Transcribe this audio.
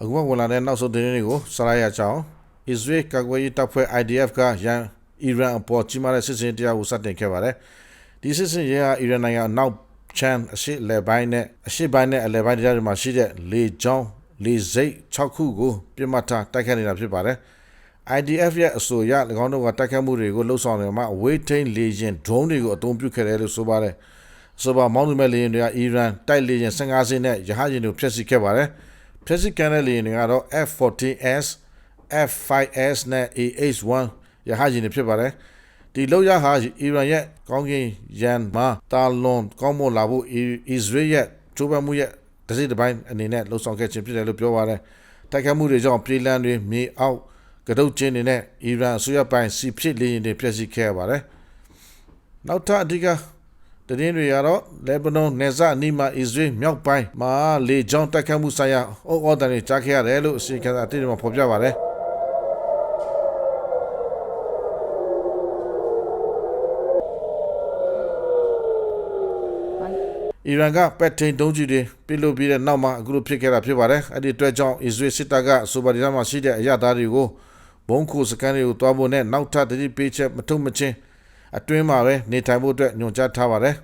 အခုမှဝင်လာတဲ့နောက်ဆုံးသတင်းတွေကိုစလိုက်ရကြအောင်အစ္စရေးကာကွယ်ရေးတပ်ဖွဲ့ IDF ကရန်အီရန်အပေါ်ကြီးမားတဲ့စစ်စင်တရားကိုစတင်ခဲ့ပါတယ်ဒီစစ်စင်ရေးဟာအီရန်နိုင်ငံအနောက်ချမ်းအရှိလေပိုင်းနဲ့အရှိပိုင်းနဲ့အလဲပိုင်းဒေသတွေမှာရှိတဲ့လေကြောင်းလေစိတ်6ခုကိုပြစ်မှတ်ထားတိုက်ခတ်နေတာဖြစ်ပါတယ် IDF ရဲ့အဆိုအရ၎င်းတို့ကတိုက်ခတ်မှုတွေကိုလှုပ်ဆောင်နေမှာအဝေးထိန်လေယာဉ် drone တွေကိုအသုံးပြုခဲ့တယ်လို့ဆိုပါတယ်။ဆိုပါမောင်းသူမဲ့လေယာဉ်တွေကအီရန်တိုက်လေယာဉ်15စင်းနဲ့ရဟတ်ယာဉ်တွေဖျက်ဆီးခဲ့ပါတယ်။ ဖျက်ဆီးကန်တဲ့လေယာဉ်တွေကတော့ F-14S, F-5S နဲ့ AH-1 ရဟတ်ယာဉ်တွေဖြစ်ပါတယ်။ဒီလောက်ရဟာအီရန်ရဲ့ကောင်းကင်ရန်မှာတာလွန်ကောင်းမွန်လာဖို့အစ္စရေးရဲ့ကြိုးပမ်းမှုရဲ့တစ်စိတ်တစ်ပိုင်းအနေနဲ့လှုပ်ဆောင်ခဲ့ခြင်းဖြစ်တယ်လို့ပြောပါတယ်။တိုက်ခတ်မှုတွေကြောင့်ပြည်လန်တွေမြေအောက်ကတုတ်ချင်းတွေနဲ့အီရန်အစိုးရပိုင်းစီဖြစ်လေယာဉ်တွေဖျက်ဆီးခဲ့ရပါတယ်။နောက်ထပ်အဓိက တရင်တွေကတော့လေဘနွန်နေဇာနီမာအစ္စရေးမြောက်ပိုင်းမှာလေကြောင်းတိုက်ခတ်မှုဆိုင်ရာအော်အော်တန်တွေကြားခဲ့ရတယ်လို့အစီအကံအတိအကျမှဖော်ပြပါတယ်။အီရန်ကပက်ထိန်တုံးကြီးတွေပြစ်လို့ပြီးတဲ့နောက်မှာအခုလိုဖြစ်ခဲ့တာဖြစ်ပါတယ်အဲ့ဒီအတွက်ကြောင့်အစ္စရေးစစ်တပ်ကဆိုပါဒီနာမှာရှိတဲ့အရသားတွေကိုဘုံခုစကန်တွေကိုတွားဖို့နဲ့နောက်ထပ်တတိပေးချက်မထုတ်မချင်း အတွင်းမှာပဲနေထိုင်ဖို့အတွက်ညွှန်ကြားထားပါတယ်